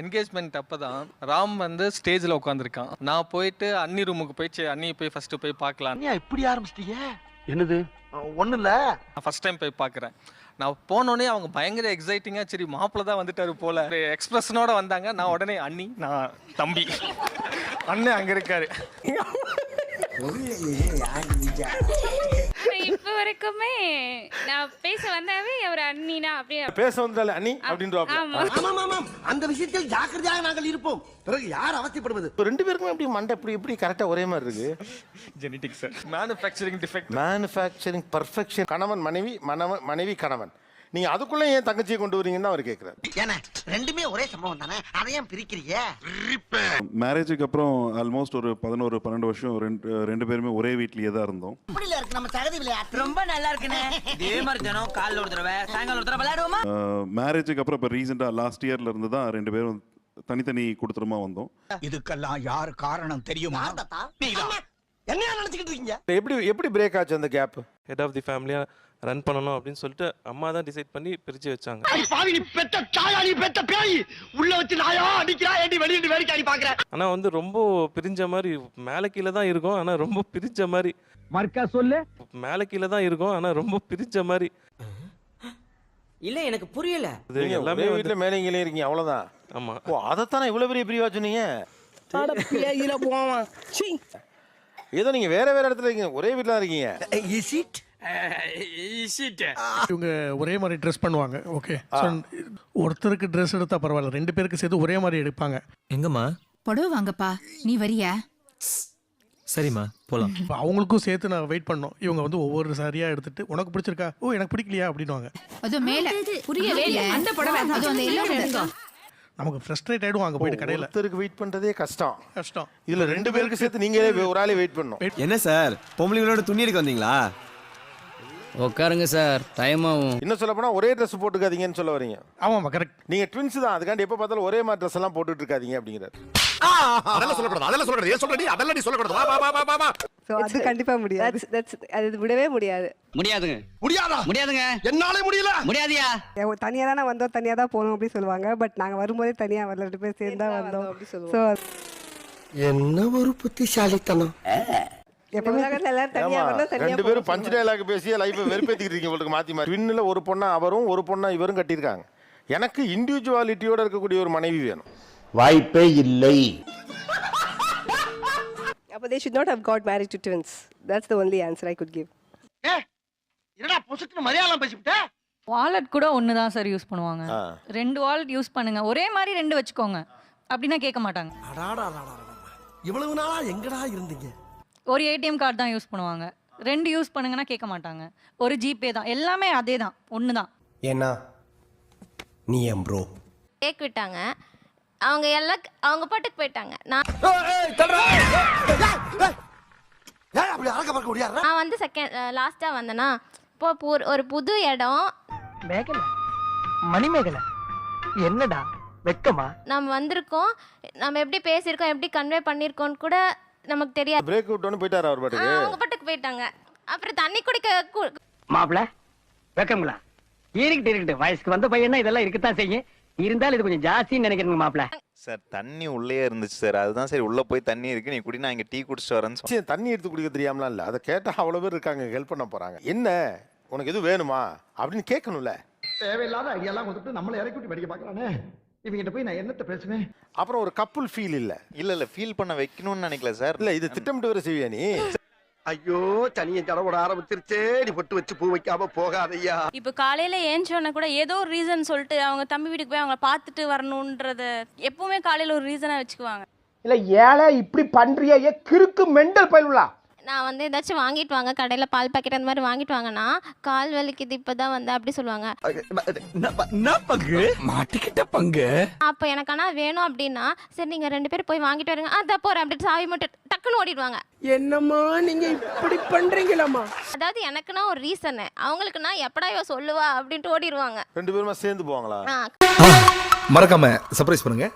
Engagement அப்போ தான் ராம் வந்து ஸ்டேஜில் உட்காந்துருக்கான் நான் போயிட்டு அண்ணி ரூமுக்கு போய் சரி அண்ணியை போய் ஃபஸ்ட்டு போய் பார்க்கலாம் இப்படி ஆரம்பிச்சிட்டீங்க? என்னது? ஒண்ணு இல்ல. நான் ஃபஸ்ட் டைம் போய் பார்க்குறேன். நான் போனோடனே அவங்க பயங்கர எக்ஸைட்டிங்காக சரி மாப்பிள்ள தான் வந்துட்டாரு போல. எக்ஸ்பிரஷனோட வந்தாங்க. நான் உடனே அண்ணி நான் தம்பி. அண்ணன் அங்கே இருக்காரு. இப்ப வரைக்குமே நான் பேச வந்தாவே அவர் அண்ணினா அப்படியே பேச வந்தால அண்ணி அப்படின்றாப்ல. ஆமா. ஆமாம் ஆமாம் அந்த விஷயத்தில் ஜாக்கிரதையாக நாங்கள் இருப்போம். பிறகு யார் அவசியப்படுவது இப்போ ரெண்டு பேருக்குமே எப்படி மண்டை எப்படி எப்படி கரெக்டாக ஒரே மாதிரி இருக்கு? Genetic sir manufacturing defect manufacturing perfection கணவன் மனைவி மனவன் மனைவி கணவன். நீங்க அதுக்குள்ள ஏன் தங்கச்சியை கொண்டு வரீங்கன்னு அவர் கேட்கிறாரு ஏன்னா ரெண்டுமே ஒரே சம்பவம் தானே? அதை ஏன் பிரிக்கிறீங்க? மேரேஜுக்கு அப்புறம் ஆல்மோஸ்ட் ஒரு பதினோரு பன்னெண்டு வருஷம் ரெண்டு ரெண்டு பேருமே ஒரே வீட்லயே தான் இருந்தோம். இப்படில இருக்கு நம்ம தகுதி விளையாட்டு. ரொம்ப நல்லா இருக்குண்ணே. இதே மாதிரி தினம் காலைல ஒரு தடவை சாயங்காலம் ஒரு தடவை விளையாடுவோமா? மேரேஜுக்கு அப்புறம் இப்போ ரீசெண்டாக லாஸ்ட் இயர்ல இருந்து தான் ரெண்டு பேரும் தனித்தனி குடுத்தனமா வந்தோம். இதுக்கெல்லாம் யார் காரணம் தெரியுமா? என்னையா நினைச்சுக்கிட்டு இருக்கீங்க? எப்படி எப்படி பிரேக் ஆச்சு அந்த கேப் ஹெட் ஆஃப் தி ஃபேமிலியா ரன் பண்ணணும் அப்படின்னு சொல்லிட்டு அம்மா தான் டிசைட் பண்ணி பிரிச்சு வச்சாங்க. பாவி நீ பெத்த தாயா நீ பெத்த பேய்! உள்ள வச்சு நாயா அடிக்கிறா ஏண்டி வெளியிட்டு வேடிக்கை பாக்குற? ஆனா வந்து ரொம்ப பிரிஞ்ச மாதிரி மேலே கீழே தான் இருக்கும் ஆனா ரொம்ப பிரிஞ்ச மாதிரி. மர்க்கா சொல்லு. மேலே கீழே தான் இருக்கும் ஆனா ரொம்ப பிரிஞ்ச மாதிரி. இல்ல எனக்கு புரியல. நீங்க எல்லாமே வீட்டில் மேலே இங்கே இருக்கீங்க அவ்வளவுதான். ஆமா. ஓ அதைத்தானே இவ்வளவு பெரிய பிரிவா சொன்னீங்க? போவான். ஏதோ நீங்க வேற வேற இடத்துல இருக்கீங்க. ஒரே வீட்டில் தான் இருக்கீங்க. இஸ் இட் இவங்க ஒரே மாதிரி ட்ரெஸ் பண்ணுவாங்க. ஓகே ஒருத்தருக்கு ட்ரெஸ் எடுத்தா பரவாயில்ல. ரெண்டு பேருக்கு சேர்த்து ஒரே மாதிரி எடுப்பாங்க. எங்கம்மா? புடவை வாங்கப்பா. நீ வரியா? சரிம்மா போலாம். இப்ப அவங்களுக்கும் சேர்த்து நான் வெயிட் பண்ணோம். இவங்க வந்து ஒவ்வொரு சாரியா எடுத்துட்டு உனக்கு பிடிச்சிருக்கா? ஓ எனக்கு பிடிக்கலையா? அப்படின்னுவாங்க. அது மேல. புரியவே இல்ல. அந்த புடவை அது அந்த எல்லோ நமக்கு ஃப்ரஸ்ட்ரேட் ஆயிடும் அங்க போயிட்டு கடையில. ஒருத்தருக்கு வெயிட் பண்றதே கஷ்டம். கஷ்டம். இதுல ரெண்டு பேருக்கு சேர்த்து நீங்களே ஒரு ஆளே வெயிட் பண்ணும் என்ன சார்? பொம்பளைங்களோட துணி எடுக்க வந்தீங்களா? உட்காருங்க சார். டைம் ஆகும். இன்னும் சொல்ல போனா ஒரே ட்ரெஸ் போட்டுக்காதீங்கன்னு சொல்ல வரீங்க. ஆமாமா கரெக்ட் நீங்க ட்வின்ஸ் தான். அதுக்காண்டி எப்ப பார்த்தாலும் ஒரே மாதிரி ட்ரெஸ் எல்லாம் போட்டுட்டு இருக்காதீங்க அப்படிங்கிறாரு. அதெல்லாம் சொல்லக்கூடாது அதெல்லாம் சொல்லக்கூடாது. ஏன் சொல்றடி? அதெல்லாம் நீ சொல்லக்கூடாது. வா, வா வா வா. ஸோ அது கண்டிப்பா முடியாது. அது விடவே முடியாது. முடியாதுங்க. முடியாதா? முடியாதுங்க. என்னாலே முடியல. முடியாதியா? தனியாக தானே வந்தோம் தனியாக தான் போகணும் அப்படின்னு சொல்லுவாங்க. பட் நாங்கள் வரும்போதே தனியாக வரல ரெண்டு பேர் சேர்ந்து தான் வந்தோம். ஸோ என்ன ஒரு புத்திசாலித்தனம். ரெண்டு பேரும் பஞ்சு டைலாக் பேசி லைஃபை வெறுப்பேத்திக்கிட்டு இருக்கீங்க உங்களுக்கு மாத்தி மாத்தி. ட்வின்ல ஒரு பொண்ணா அவரும் ஒரு பொண்ணா இவரும் கட்டியிருக்காங்க. எனக்கு இண்டிவிஜுவாலிட்டியோட இருக்கக்கூடிய ஒரு மனைவி வேணும். வாய்ப்பே இல்லை. அப்போ they should not have got married to twins that's the only answer I could give என்னடா பொசுக்குன்னு மலையாளம் பேசிவிட்ட? வாலெட் கூட ஒன்று தான் சார் யூஸ் பண்ணுவாங்க. ரெண்டு வாலெட் யூஸ் பண்ணுங்க. ஒரே மாதிரி ரெண்டு வச்சுக்கோங்க. அப்படின்னா கேட்க மாட்டாங்க. இவ்வளவு நாளா எங்கடா இருந்தீங்க? ஒரு ஏடிஎம் கார்டு தான் யூஸ் பண்ணுவாங்க. ரெண்டு யூஸ் பண்ணுங்கன்னா கேட்க மாட்டாங்க. ஒரு ஜிபே தான். எல்லாமே அதே தான் ஒன்று தான் ஏன்னா நீ என் ப்ரோ கேக் விட்டாங்க. அவங்க எல்லாம் அவங்க பாட்டுக்கு போயிட்டாங்க. நான் வந்து செகண்ட் லாஸ்ட்டாக வந்தேன்னா இப்போ ஒரு புது இடம். மேகலை? மணிமேகலை? என்னடா? வெக்கமா? நம்ம வந்திருக்கோம். நம்ம எப்படி பேசியிருக்கோம் எப்படி கன்வே பண்ணியிருக்கோம்னு கூட நமக்கு தெரியாது. பிரேக் விட்டோன்னு போயிட்டாரு அவர் பாட்டுக்கு? அவங்க பாட்டுக்கு போயிட்டாங்க. அப்புறம் தண்ணி குடிக்க கு- மாப்பிள வெக்கங்களா இருக்கட்டு இருக்கட்டு வயசுக்கு வந்த பையனா இதெல்லாம் இருக்கத்தான் செய்யும். இருந்தாலும் இது கொஞ்சம் ஜாஸ்தின்னு நினைக்கிறேங்க மாப்பிள சார் தண்ணி உள்ளே இருந்துச்சு சார். அதுதான் சரி உள்ள போய் தண்ணி இருக்கு. நீ குடி நான் இங்க டீ குடிச்சிட்டு வரேன்னு சரி, தண்ணி எடுத்து குடிக்க தெரியாமலாம் இல்ல. அதை கேட்டா அவ்வளவு பேர் இருக்காங்க ஹெல்ப் பண்ண போறாங்க. என்ன? உனக்கு எதுவும் வேணுமா? அப்படின்னு கேட்கணும்ல. தேவையில்லாத ஐடியாலாம் கொடுத்துட்டு நம்மளை இறக்கி விட்டு படிக்க பார்க்கறானே? இவங்கிட்ட போய் நான் என்னத்த பேசுவேன்? அப்புறம் ஒரு கப்புள் ஃபீல் இல்ல. இல்ல இல்ல ஃபீல் பண்ண வைக்கணும்னு நினைக்கல சார். இல்ல இது திட்டமிட்டு வர செய்வியா நீ? ஐயோ சனியன் தடவோட ஆரம்பிச்சிருச்சே. நீ பொட்டு வச்சு பூ வைக்காம போகாதையா இப்போ காலையில் ஏஞ்சோன்னா கூட ஏதோ ஒரு ரீசன் சொல்லிட்டு அவங்க தம்பி வீட்டுக்கு போய் அவங்கள பார்த்துட்டு வரணுன்றத எப்பவுமே காலையில் ஒரு ரீசனாக வச்சுக்குவாங்க. இல்ல ஏழை இப்படி பண்றியா கிறுக்கு மெண்டல் பயிலுலா நான் வந்து ஏதாச்சும் வாங்கிட்டு வாங்க கடையில் பால் பாக்கெட் அந்த மாதிரி வாங்கிட்டு வாங்கன்னா கால் வலிக்குது இப்போ தான் வந்து அப்படி சொல்லுவாங்க. பங்கு? மாட்டிக்கிட்ட பங்கு. அப்போ எனக்கு ஆனால் வேணும் அப்படின்னா சரி நீங்கள் ரெண்டு பேரும் போய் வாங்கிட்டு வரீங்க. அதான் போகிறேன் அப்படின்ட்டு சாவி மட்டும் டக்குன்னு ஓடிடுவாங்க. என்னம்மா நீங்க இப்படி பண்றீங்களாமா அதாவது எனக்குன்னா ஒரு ரீசனு அவங்களுக்குன்னா எப்படா இவ சொல்லுவா அப்படின்ட்டு ஓடிடுவாங்க. ரெண்டு பேருமா சேர்ந்து போவாங்களா? மறக்காம சர்ப்ரைஸ் பண்ணுங்க.